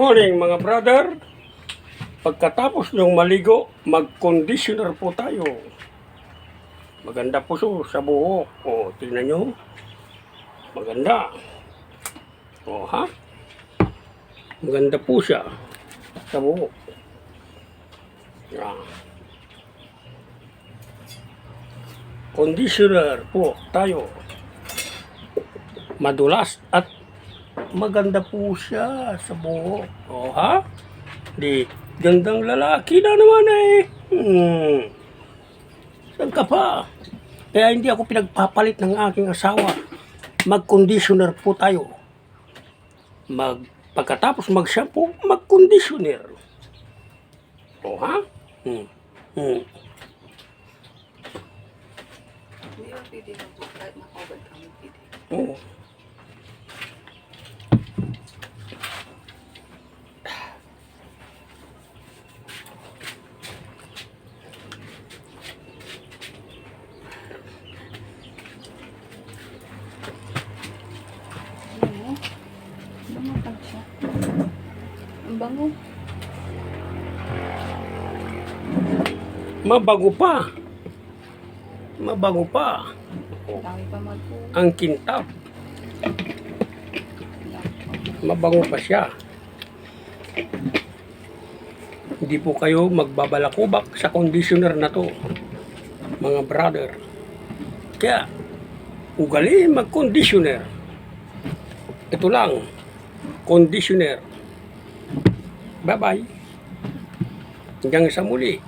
Morning mga brother. Pagkatapos nyong maligo, mag-conditioner po tayo. Maganda po so sa buhok. O, tingnan nyo. Maganda. O, ha? Maganda po siya sa buhok. Yan. Conditioner po tayo. Madulas at maganda po siya sa buhok. O ha? Di, gandang lalaki na naman eh. Hmm. Saan ka pa? Kaya hindi ako pinagpapalit ng aking asawa. Mag-conditioner po tayo. Mag, pagkatapos mag-shampoo, mag-conditioner. O ha? Hmm. Hmm. Hindi Pa siya. Ang bango. Mabago pa. Mabago pa. Dami pa magpo. Ang kintab. Mabango pa siya. Hindi po kayo magbabalakubak sa conditioner na to, mga brother. Kaya, ugali mag-conditioner. Ito lang, conditioner. Bye-bye. Hanggang sa muli.